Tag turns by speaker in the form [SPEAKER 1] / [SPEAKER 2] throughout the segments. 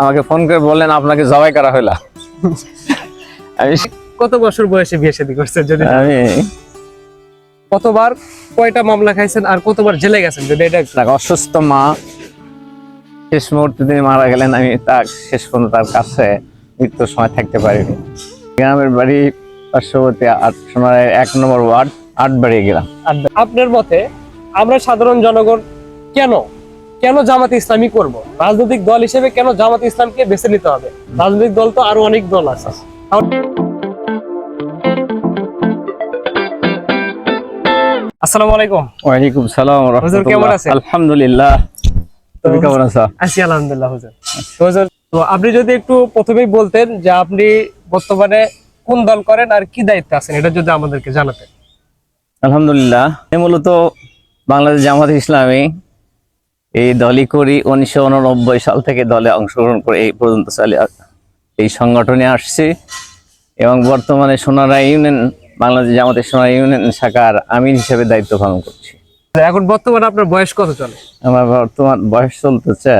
[SPEAKER 1] আমাকে ফোন করে বললেন আপনাকে জবাই করা হলো আমি
[SPEAKER 2] কত বছর বয়সে বিয়ে শাদী করছেন যদি
[SPEAKER 1] আমি
[SPEAKER 2] কতবার কয়টা মামলা খাইছেন আর কতবার জেলে গেছেন যদি এটা
[SPEAKER 1] অসুস্থ মা শেষ মুহূর্তে তিনি মারা গেলেন আমি তার শেষ পর্যন্ত তার কাছে মৃত্যুর সময় থাকতে পারিনি। গ্রামের বাড়ি পার্শ্ববর্তী আট সোনারের এক নম্বর ওয়ার্ড আট বাড়িয়ে গেলাম।
[SPEAKER 2] আপনার মতে আমরা সাধারণ জনগণ কেন কেন জামাত ইসলামী করব? রাজনৈতিক দল হিসেবে কেন জামাত ইসলামকে বেছে নিতে হবে? রাজনৈতিক দল তো আরও অনেক দল আছে। আসসালামু আলাইকুম।
[SPEAKER 1] ওয়ালাইকুম সালাম
[SPEAKER 2] হুজুর কেমন আছেন?
[SPEAKER 1] আলহামদুলিল্লাহ। তুমি কেমন আছো?
[SPEAKER 2] আছি আলহামদুলিল্লাহ হুজুর। হুজুর, তো আপনি যদি একটু প্রথমেই বলতেন যে আপনি বর্তমানে কোন দল করেন আর কি দায়িত্বে আছেন এটা যদি আমাদেরকে জানাতেন।
[SPEAKER 1] আলহামদুলিল্লাহ। মূলত বাংলাদেশ জামাত ইসলামী। এই দলই করি উনিশশো উননব্বই সাল থেকে দলে অংশগ্রহণ করে এই পর্যন্ত চালিয়ে এই সংগঠনে আসছি। এবং বর্তমানে সোনারা ইউনিয়ন বাংলাদেশ জামাতের সোনারা ইউনিয়ন শাখার আমির হিসেবে দায়িত্ব পালন করছি।
[SPEAKER 2] এখন বর্তমানে আপনার বয়স কত চলে?
[SPEAKER 1] আমার বর্তমান বয়স চলতেছে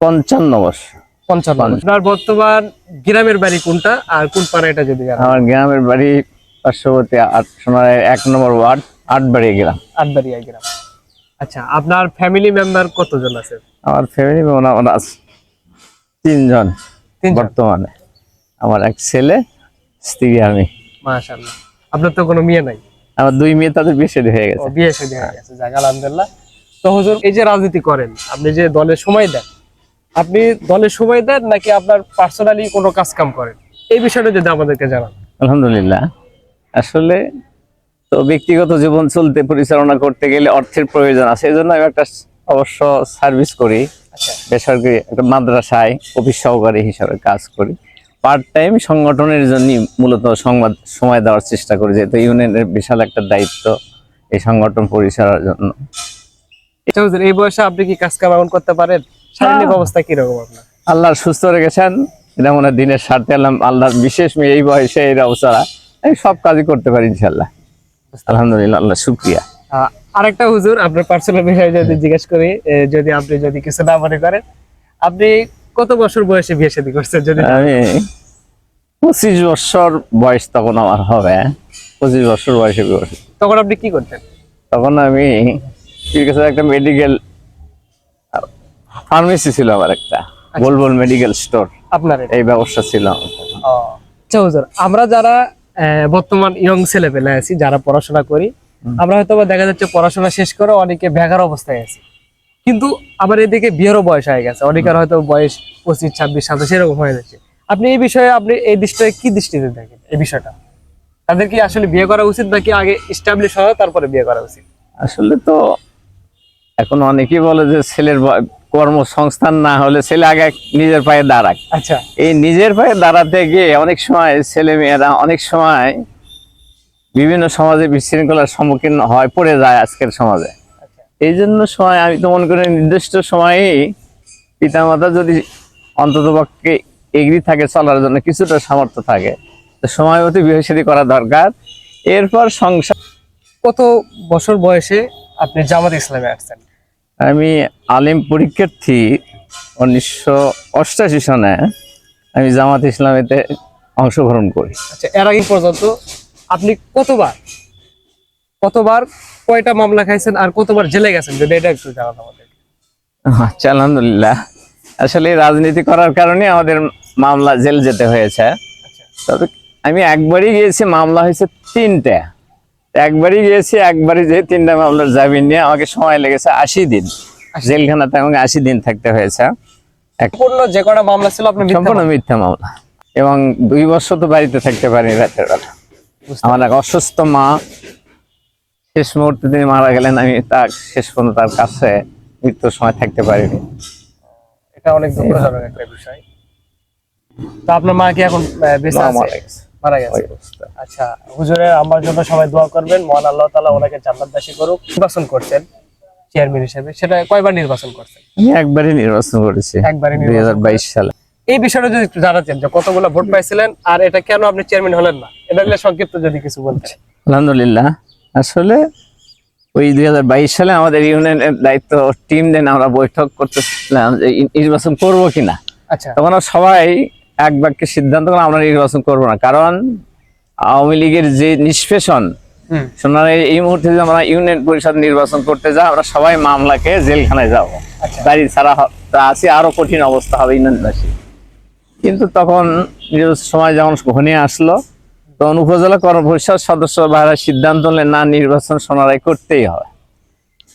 [SPEAKER 1] পঞ্চান্ন বছর।
[SPEAKER 2] পঞ্চান্ন আপনার বর্তমান গ্রামের বাড়ি কোনটা আর কোন পাড়া এটা যদি
[SPEAKER 1] আমার গ্রামের বাড়ি পার্শ্ববর্তী এক নম্বর ওয়ার্ড আট বাড়িয়ে গেলাম
[SPEAKER 2] আটবাড়িয়া গ্রাম। আচ্ছা আপনার ফ্যামিলি মেম্বার কতজন আছে?
[SPEAKER 1] আমার ফ্যামিলি মোটামুটি আছে। তিনজন বর্তমানে। আমার এক ছেলে স্ত্রী আমি।
[SPEAKER 2] মাশাআল্লাহ। আপনার তো কোনো মেয়ে নাই?
[SPEAKER 1] আমার দুই মেয়ে তাদের বিয়ে হয়ে গেছে।
[SPEAKER 2] বিয়ে শাদী হয়ে গেছে। যাক আলহামদুলিল্লাহ। তো হুজুর এই যে রাজনীতি করেন আপনি যে দলের সময় দেন আপনি দলের সময় দেন নাকি আপনার পার্সোনালি কোনো কাজ কাম করেন? এই বিষয়টা যদি আমাদেরকে জানান।
[SPEAKER 1] আলহামদুলিল্লাহ। আসলে তো ব্যক্তিগত জীবন চলতে পরিচালনা করতে গেলে অর্থের প্রয়োজন আছে। এই জন্য আমি একটা অবশ্য সার্ভিস করি।
[SPEAKER 2] আচ্ছা।
[SPEAKER 1] বেসরকারি একটা মাদ্রাসায় অফিস সহকারী হিসাবে কাজ করি। পার্ট টাইম সংগঠনের জন্য মূলত সংবাদ সময় দেওয়ার চেষ্টা করি যেহেতু ইউনিয়নের বিশাল একটা দায়িত্ব এই সংগঠন পরিচালনার জন্য।
[SPEAKER 2] আচ্ছা এই বয়সে আপনি কি কাজ কাম করতে পারেন? শারীরিক। অবস্থা কীরকম আপনার?
[SPEAKER 1] আল্লাহর সুস্থ রেখেছেন। এটা মনে হয় দিনের স্বার্থে আল্লাহ আল্লাহর বিশেষ মেয়ে এই বয়সে এই অবস্থারা আমি সব কাজই করতে পারি ইনশাল্লাহ আলহামদুলিল্লাহ আল্লাহ শুক্রিয়া।
[SPEAKER 2] আরেকটা হুজুর আপনার পার্সোনাল বিষয়ে যদি জিজ্ঞেস করি যদি আপনি যদি কিছু না মনে করেন আপনি কত বছর বয়সে বিয়ে শাদী করছেন যদি
[SPEAKER 1] আমি পঁচিশ বছর বয়স তখন আমার হবে পঁচিশ বছর বয়সে বিয়ে
[SPEAKER 2] তখন আপনি কি করতেন?
[SPEAKER 1] তখন আমি একটা মেডিকেল ফার্মেসি ছিল আমার একটা গোলবল মেডিকেল স্টোর
[SPEAKER 2] আপনার?
[SPEAKER 1] এই ব্যবস্থা ছিল
[SPEAKER 2] আচ্ছা হুজুর আমরা যারা বর্তমান ইয়ং ছেলে পেলে আছি যারা পড়াশোনা করি। আমরা হয়তো দেখা যাচ্ছে পড়াশোনা শেষ করে অনেকে বেকার অবস্থায় আছি। কিন্তু আবার এদিকে বিয়েরও বয়স হয়ে গেছে অনেকের হয়তো বয়স পঁচিশ ছাব্বিশ সাতাশ এরকম হয়ে যাচ্ছে। আপনি এই বিষয়ে আপনি এই দৃষ্টিতে কি দৃষ্টিতে দেখেন এই বিষয়টা? তাদের কি আসলে বিয়ে করা উচিত নাকি আগে স্টাবলিশ হওয়া তারপরে বিয়ে করা উচিত?
[SPEAKER 1] আসলে তো এখন অনেকেই বলে যে ছেলের কর্মসংস্থান না হলে ছেলে আগে নিজের পায়ে দাঁড়াক
[SPEAKER 2] আচ্ছা।
[SPEAKER 1] এই নিজের পায়ে দাঁড়াতে গিয়ে অনেক সময় ছেলে মেয়েরা অনেক সময় বিভিন্ন সমাজে বিশৃঙ্খলার সম্মুখীন হয় পড়ে যায় আজকের সমাজে।
[SPEAKER 2] আচ্ছা।
[SPEAKER 1] এই জন্য সময় আমি তো মনে করি নির্দিষ্ট সময়েই পিতামাতা যদি অন্ততপক্ষে এগ্রি থাকে চলার জন্য কিছুটা সামর্থ্য থাকে তো সময় মতো বিয়ে করা দরকার। এরপর সংসার
[SPEAKER 2] কত বছর বয়সে আপনি জামাত ইসলামে আসছেন?
[SPEAKER 1] আমি আলিম পরীক্ষার্থী উনিশশো অষ্টাশি সনে আমি জামাত ইসলামেতে অংশগ্রহণ করি।
[SPEAKER 2] আচ্ছা এর আগে পর্যন্ত আপনি কতবার কতবার কয়টা মামলা খাইছেন আর কতবার জেলে গেছেন? যদি এটা একটু জানান আমাদের।
[SPEAKER 1] আচ্ছা আলহামদুলিল্লাহ। আসলে রাজনীতি করার কারণে আমাদের মামলা জেল যেতে হয়েছে।
[SPEAKER 2] আচ্ছা।
[SPEAKER 1] তবে আমি একবারই গিয়েছি মামলা হয়েছে তিনটে। একবারই গিয়েছি একবারই যে তিনটা মামলার জামিন নিয়ে আমাকে সময় লেগেছে আশি দিন। জেলখানাতে আমাকে আশি দিন থাকতে হয়েছে।
[SPEAKER 2] সম্পূর্ণ যে কটা মামলা ছিল আপনি
[SPEAKER 1] সম্পূর্ণ মিথ্যা মামলা। এবং দুই বছর তো বাড়িতে থাকতে পারিনি রাতের বেলা। আমার এক অসুস্থ মা শেষ মুহূর্তে তিনি মারা গেলেন আমি তার শেষ পর্যন্ত তার কাছে মৃত্যুর সময় থাকতে পারিনি।
[SPEAKER 2] এটা অনেক দুঃখজনক একটা বিষয়। তো আপনার মা কি এখন বেঁচে আছে?
[SPEAKER 1] মারা গেছে।
[SPEAKER 2] আচ্ছা হুজুরের আমার জন্য সবাই দোয়া করবেন। মহান আল্লাহ তাআলা ওনাকে জান্নাতবাসী করুক। নির্বাচন করছেন চেয়ারম্যান হিসেবে। সেটা কয়বার নির্বাচন করছেন?
[SPEAKER 1] আমি একবারই নির্বাচন করেছি
[SPEAKER 2] একবারই
[SPEAKER 1] দুই
[SPEAKER 2] নির্বাচন
[SPEAKER 1] হাজার বাইশ সালে।
[SPEAKER 2] এই বিষয়টা যদি একটু জানাতেন যে কতগুলো ভোট পাইছিলেন আর এটা কেন আপনি চেয়ারম্যান হলেন না? এটা নিয়ে সংক্ষিপ্ত যদি কিছু বলতেন।
[SPEAKER 1] আলহামদুলিল্লাহ। আসলে ওই দুই হাজার বাইশ সালে আমাদের ইউনিয়নের দায়িত্ব টিম দেন আমরা বৈঠক করতেছিলাম যে নির্বাচন করব কিনা।
[SPEAKER 2] আচ্ছা।
[SPEAKER 1] তখন সবাই এক বাক্যে সিদ্ধান্ত করলাম আমরা নির্বাচন করব না। কারণ আওয়ামী লীগের যে নিষ্পেষণ সোনার এই মুহূর্তে যদি আমরা ইউনিয়ন পরিষদ নির্বাচন করতে যাই আমরা সবাই মামলাকে জেলখানায় যাব।
[SPEAKER 2] আচ্ছা।
[SPEAKER 1] বাড়ি ছাড়া আছে আরও কঠিন অবস্থা হবে ইউনিয়নবাসী। কিন্তু তখন সময় যখন ঘনিয়ে আসলো তখন উপজেলা কর্মপরিষদ সদস্য ভাইরা সিদ্ধান্ত নিলেন না নির্বাচন সোনারাই করতেই হবে।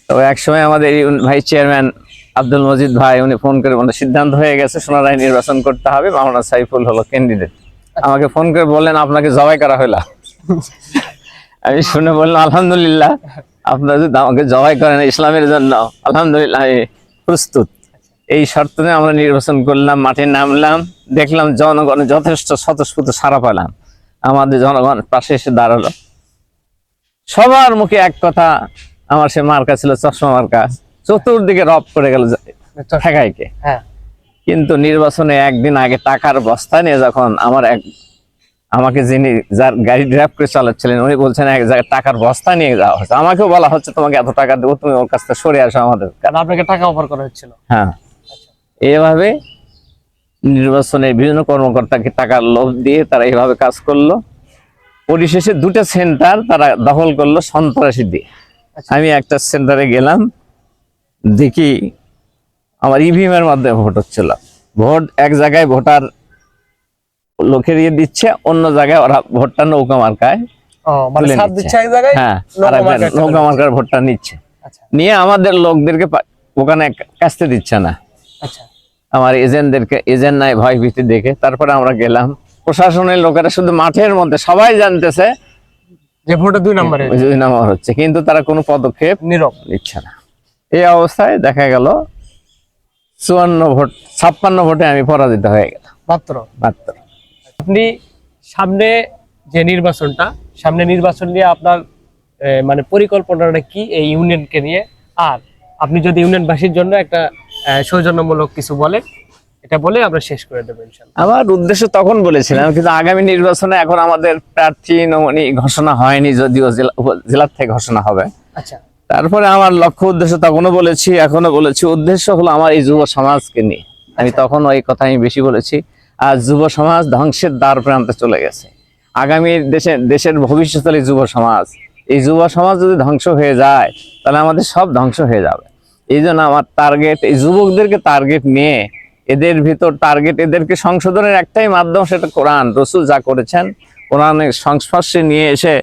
[SPEAKER 1] তবে একসময় আমাদের ভাইস চেয়ারম্যান আব্দুল মজিদ ভাই, উনি ফোন করে বললেন, সিদ্ধান্ত হয়ে গেছে সোনারাই নির্বাচন করতে হবে, মাওলানা সাইফুল হলো ক্যান্ডিডেট আমাকে ফোন করে বললেন, আপনাকে জবাই করা হলো আমি শুনে বললাম, আলহামদুলিল্লাহ, আপনারা যদি আমাকে জবাই করেন ইসলামের জন্য, আলহামদুলিল্লাহ প্রস্তুত। এই শর্ত নিয়ে আমরা নির্বাচন করলাম, মাঠে নামলাম, দেখলাম জনগণ যথেষ্ট স্বতঃস্ফূর্ত সারা পেলাম। আমাদের জনগণ পাশে এসে দাঁড়াল। সবার মুখে এক কথা, আমার সে মার্কা ছিল, চশমা মার্কা। চতুর্দিকে রব করে গেল ঠেকাইকে।
[SPEAKER 2] হ্যাঁ।
[SPEAKER 1] কিন্তু নির্বাচনে একদিন আগে টাকার বস্তা নিয়ে যখন আমার এক আমাকে যিনি যার গাড়ি ড্রাইভ করে চালাচ্ছিলেন উনি বলছেন এক জায়গায় টাকার বস্তা নিয়ে যাওয়া হচ্ছে আমাকেও বলা হচ্ছে তোমাকে এত টাকা দেবো তুমি ওর কাছ থেকে সরে আসো আমাদের
[SPEAKER 2] কারণ আপনাকে টাকা অফার করা হচ্ছিল।
[SPEAKER 1] হ্যাঁ। এভাবে নির্বাচনে বিভিন্ন কর্মকর্তাকে টাকার লোভ দিয়ে তারা এইভাবে কাজ করল। পরিশেষে দুটো সেন্টার তারা দখল করল সন্ত্রাসী দিয়ে।
[SPEAKER 2] আচ্ছা।
[SPEAKER 1] আমি একটা সেন্টারে গেলাম দেখি আমার ইভিএম এর মাধ্যমে ভোট হচ্ছিল। ভোট এক জায়গায় ভোটার লোকের ইয়ে দিচ্ছে অন্য জায়গায় ওরা ভোটটা নৌকা মার্কায়
[SPEAKER 2] মানে
[SPEAKER 1] হ্যাঁ
[SPEAKER 2] নৌকা
[SPEAKER 1] মার্কার ভোটটা নিচ্ছে।
[SPEAKER 2] আচ্ছা।
[SPEAKER 1] নিয়ে আমাদের লোকদেরকে ওখানে দিচ্ছে না।
[SPEAKER 2] আচ্ছা।
[SPEAKER 1] আমার এজেন্টদেরকে এজেন্ট নাই ভয় ভীতি দেখে। তারপরে আমরা গেলাম। প্রশাসনের লোকেরা শুধু মাঠের মধ্যে সবাই জানতেছে
[SPEAKER 2] যে ভোটে দুই নম্বরে
[SPEAKER 1] দুই নাম্বার হচ্ছে। কিন্তু তারা কোনো পদক্ষেপ
[SPEAKER 2] নীরব।
[SPEAKER 1] নিচ্ছে না। এই অবস্থায় দেখা গেল চুয়ান্ন ভোট ছাপ্পান্ন ভোটে আমি পরাজিত হয়ে গেলাম।
[SPEAKER 2] মাত্র?
[SPEAKER 1] মাত্র।
[SPEAKER 2] আপনি সামনে যে নির্বাচনটা সামনে নির্বাচন নিয়ে আপনার মানে পরিকল্পনাটা কি এই ইউনিয়নকে নিয়ে? আর আপনি যদি ইউনিয়নবাসীর জন্য একটা সৌজন্যমূলক কিছু বলেন এটা বলে আমরা শেষ করে দেবো
[SPEAKER 1] আমার উদ্দেশ্য তখন বলেছিলাম কিন্তু আগামী নির্বাচনে এখন আমাদের প্রার্থী নমনি ঘোষণা হয়নি যদিও জেলা জেলার থেকে ঘোষণা হবে।
[SPEAKER 2] আচ্ছা।
[SPEAKER 1] তারপরে আমার লক্ষ্য উদ্দেশ্য তখনও বলেছি এখনও বলেছি। উদ্দেশ্য হলো আমার এই যুব সমাজকে নিয়ে। আমি তখন ওই কথা আমি বেশি বলেছি আর যুব সমাজ ধ্বংসের দ্বার প্রান্তে চলে গেছে। আগামী দেশে, দেশের ভবিষ্যৎ এই যুব সমাজ, এই যুব সমাজ যদি ধ্বংস হয়ে যায়, তাহলে আমাদের সব ধ্বংস হয়ে যাবে। এই জন্য আমার টার্গেট এই যুবকদেরকে টার্গেট নিয়ে, এদের ভিতর টার্গেট এদেরকে সংশোধনের একটাই মাধ্যম সেটা কোরআন। রসুল যা করেছেন, কোরআনের সংস্পর্শে নিয়ে এসে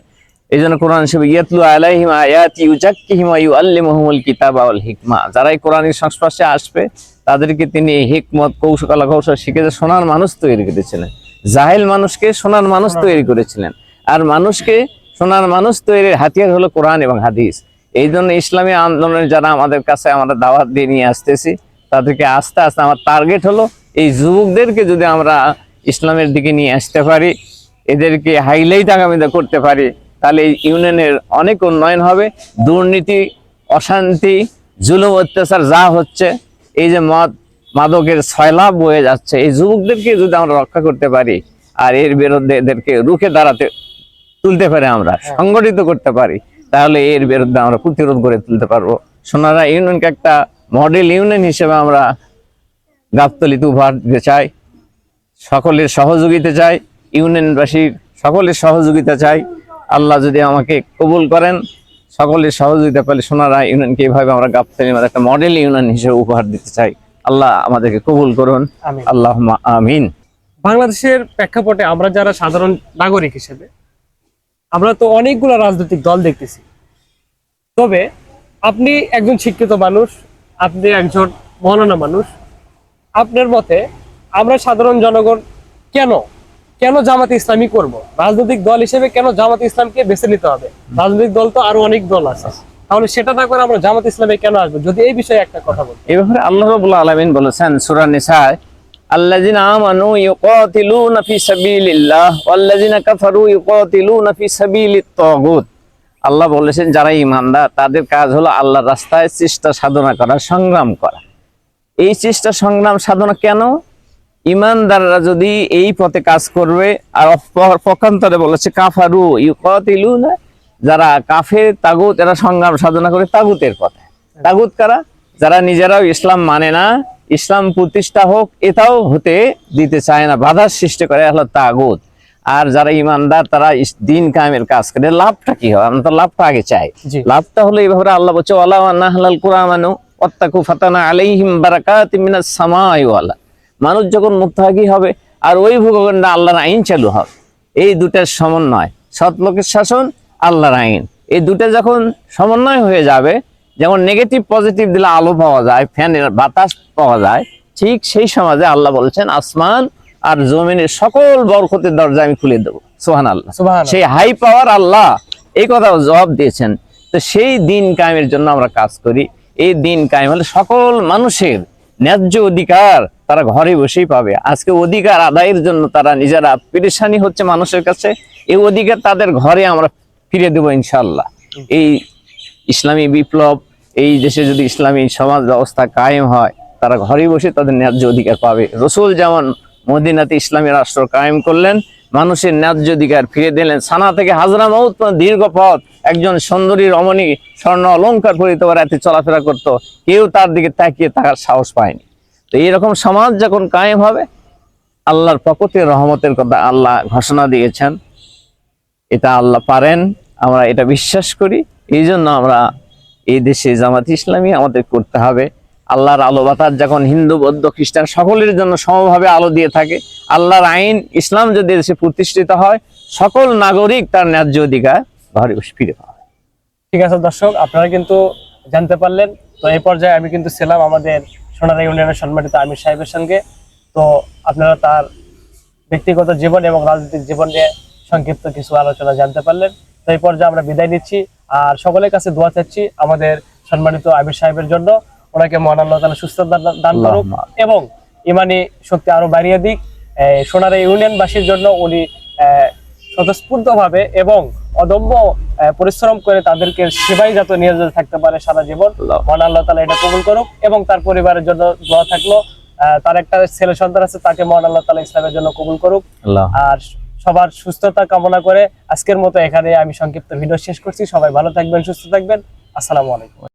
[SPEAKER 1] এই জন্য কোরআন হিসেবে ইয়াতলু আলাইহিম আয়াতি ইউজাক্কিহিম ওয়া ইউআল্লিমুহুমুল কিতাবা ওয়াল হিকমা। যারা এই কোরআনের সংস্পর্শে আসবে, তাদেরকে তিনি হিকমত, কৌশল কৌশল শিখে যে সোনার মানুষ তৈরি করেছিলেন। জাহেল মানুষকে সোনার মানুষ তৈরি করেছিলেন। আর মানুষকে সোনার মানুষ তৈরির হাতিয়ার হলো কোরআন এবং হাদিস। এই জন্য ইসলামী আন্দোলনের যারা আমাদের কাছে আমরা দাওয়াত দিয়ে নিয়ে আসতেছি, তাদেরকে আস্তে আস্তে আমার টার্গেট হলো, এই যুবকদেরকে যদি আমরা ইসলামের দিকে নিয়ে আসতে পারি, এদেরকে হাইলাইট আগামীতে করতে পারি তাহলে এই ইউনিয়নের অনেক উন্নয়ন হবে দুর্নীতি অশান্তি জুলুম অত্যাচার যা হচ্ছে এই যে মদ মাদকের ছয়লাভ বয়ে যাচ্ছে এই যুবকদেরকে যদি আমরা রক্ষা করতে পারি আর এর বিরুদ্ধে এদেরকে রুখে দাঁড়াতে তুলতে পারি আমরা সংগঠিত করতে পারি তাহলে এর বিরুদ্ধে আমরা প্রতিরোধ করে তুলতে পারব। সোনারা ইউনিয়নকে একটা মডেল ইউনিয়ন হিসেবে আমরা গাবতলিতে উপহার দিতে চাই সকলের সহযোগিতা চাই ইউনিয়নবাসীর সকলের সহযোগিতা চাই আল্লাহ যদি আমাকে কবুল করেন সকলের সহযোগিতা পেলে সোনারা ইউনিয়নকে এইভাবে আমরা গাবতলির মধ্যে একটা মডেল ইউনিয়ন হিসেবে উপহার দিতে চাই। আল্লাহ আমাদেরকে কবুল করুন। আল্লাহ আমিন।
[SPEAKER 2] বাংলাদেশের প্রেক্ষাপটে আমরা যারা সাধারণ নাগরিক হিসেবে আমরা তো অনেকগুলো রাজনৈতিক দল দেখতেছি। তবে আপনি একজন শিক্ষিত মানুষ আপনি একজন মহানা মানুষ আপনার মতে আমরা সাধারণ জনগণ কেন কেন জামাত ইসলামী করব? রাজনৈতিক দল হিসেবে কেন জামাত ইসলামকে বেছে নিতে হবে? রাজনৈতিক দল তো আরও অনেক দল আছে। তাহলে সেটা না করে আমরা জামাত ইসলামে কেন আসব? যদি এই বিষয়ে একটা কথা বলি।
[SPEAKER 1] এই ব্যাপারে আল্লাহ রাব্বুল আলামিন বলেছেন সূরা নিসায়, আল্লাযিনা আমানু ইউকাতিলুনা ফি সাবিলিল্লাহ, ওয়াল্লাযিনা কাফারু ইউকাতিলুনা ফি সাবিলিত তাগুত। আল্লাহ বলেছেন, যারা ইমানদার তাদের কাজ হলো আল্লাহর রাস্তায় চেষ্টা সাধনা করা, সংগ্রাম করা। এই চেষ্টা, সংগ্রাম, সাধনা কেন? ইমানদাররা যদি এই পথে কাজ করবে আর পক্ষান্তরে বলেছে কাফারু ইউকাতিলুনা যারা কাফের তাগুত এরা সংগ্রাম সাধনা করে তাগুতের পথে। তাগুত কারা? যারা নিজেরাও ইসলাম মানে না ইসলাম প্রতিষ্ঠা হোক এটাও হতে দিতে চায় না বাধার সৃষ্টি করে হলো তাগুত। আর যারা ইমানদার তারা দিন কামের কাজ করে। লাভটা কি হয়? আমরা তো লাভটা আগে চাই। লাভটা হলো এইভাবে আল্লাহ বলছে ওয়ালা নাহলাল কুরআমানু ওয়াত্তাকু ফাতানা আলাইহিম বারাকাতিম মিনাস সামাই ওয়ালা। মানুষ যখন মুত্তাকি হবে আর ওই ভূখণ্ডে আল্লাহর আইন চালু হবে। এই দুটার সমন্বয় সৎ লোকের শাসন আল্লাহর আইন। এই দুটো যখন সমন্বয় হয়ে যাবে যেমন নেগেটিভ পজিটিভ দিলে আলো পাওয়া যায় ফ্যানের বাতাস পাওয়া যায় ঠিক সেই সমাজে আল্লাহ বলছেন আসমান আর জমিনের সকল বরকতের দরজা আমি খুলে দেবো। সোহান আল্লাহ। সেই হাই পাওয়ার আল্লাহ এই কথা জবাব দিয়েছেন। তো সেই দিন কায়েমের জন্য আমরা কাজ করি। এই দিন কায়েম হলে সকল মানুষের ন্যায্য অধিকার তারা ঘরে বসেই পাবে। আজকে অধিকার আদায়ের জন্য তারা নিজেরা পেরেশানি হচ্ছে মানুষের কাছে। এই অধিকার তাদের ঘরে আমরা ফিরে দেবো ইনশাল্লাহ এই ইসলামী বিপ্লব, এই দেশে যদি ইসলামী সমাজ ব্যবস্থা কায়েম হয়, তারা ঘরে বসে তাদের ন্যায্য অধিকার পাবে। রসুল যেমন মদিনাতে ইসলামী রাষ্ট্র কায়েম করলেন মানুষের ন্যায্য অধিকার ফিরে দিলেন। সানা থেকে হাজরা মৌত দীর্ঘ পথ একজন সুন্দরী রমণী স্বর্ণ অলঙ্কার পরিত রাতে চলাফেরা করত। কেউ তার দিকে তাকিয়ে থাকার সাহস পায়নি। তো এইরকম সমাজ যখন কায়েম হবে, আল্লাহর প্রকৃতির রহমতের কথা আল্লাহ ঘোষণা দিয়েছেন। এটা আল্লাহ পারেন, আমরা এটা বিশ্বাস করি। এই জন্য আমরা এই দেশে জামাত ইসলামী আমাদের করতে হবে। আল্লাহর আলো বাতাস যখন হিন্দু, বৌদ্ধ, খ্রিস্টান সকলের জন্য সমভাবে আলো দিয়ে থাকে, আল্লাহর আইন, ইসলাম যদি দেশে প্রতিষ্ঠিত হয়, সকল নাগরিক তার ন্যায্য অধিকার ঘরে ফিরে পাবে
[SPEAKER 2] ঠিক আছে দর্শক, আপনারা কিন্তু জানতে পারলেন, তো এই পর্যায়ে আমি কিন্তু ছিলাম আমাদের সোনারা ইউনিয়নের সম্মানিত আমির সাহেবের সঙ্গে। তো আপনারা তার ব্যক্তিগত জীবন এবং রাজনৈতিক জীবন নিয়ে সংক্ষিপ্ত কিছু আলোচনা জানতে পারলেন। তো এই পর্যায়ে আমরা বিদায় নিচ্ছি, আর সকলের কাছে দোয়া চাচ্ছি আমাদের সম্মানিত আমির সাহেবের জন্য। ওনাকে মহান আল্লাহ সুস্থ দান করুক এবং ইমানি শক্তি আরও বাড়িয়ে দিক। এই ইউনিয়নবাসীর জন্য উনি স্বতঃস্ফূর্তভাবে এবং অদম্য পরিশ্রম করে তাদেরকে সেবাই যাতে নিয়োজিত থাকতে পারে সারা জীবন। মহান আল্লাহ তালা এটা কবুল করুক এবং তার পরিবারের জন্য দোয়া থাকল। আহ, তার একটা ছেলে সন্তান আছে তাকে মহান আল্লাহ তালা ইসলামের জন্য কবুল করুক। আর সবার সুস্থতা কামনা করে আজকের মতো এখানে আমি সংক্ষিপ্ত ভিডিও শেষ করছি। সবাই ভালো থাকবেন সুস্থ থাকবেন। আসসালামু আলাইকুম।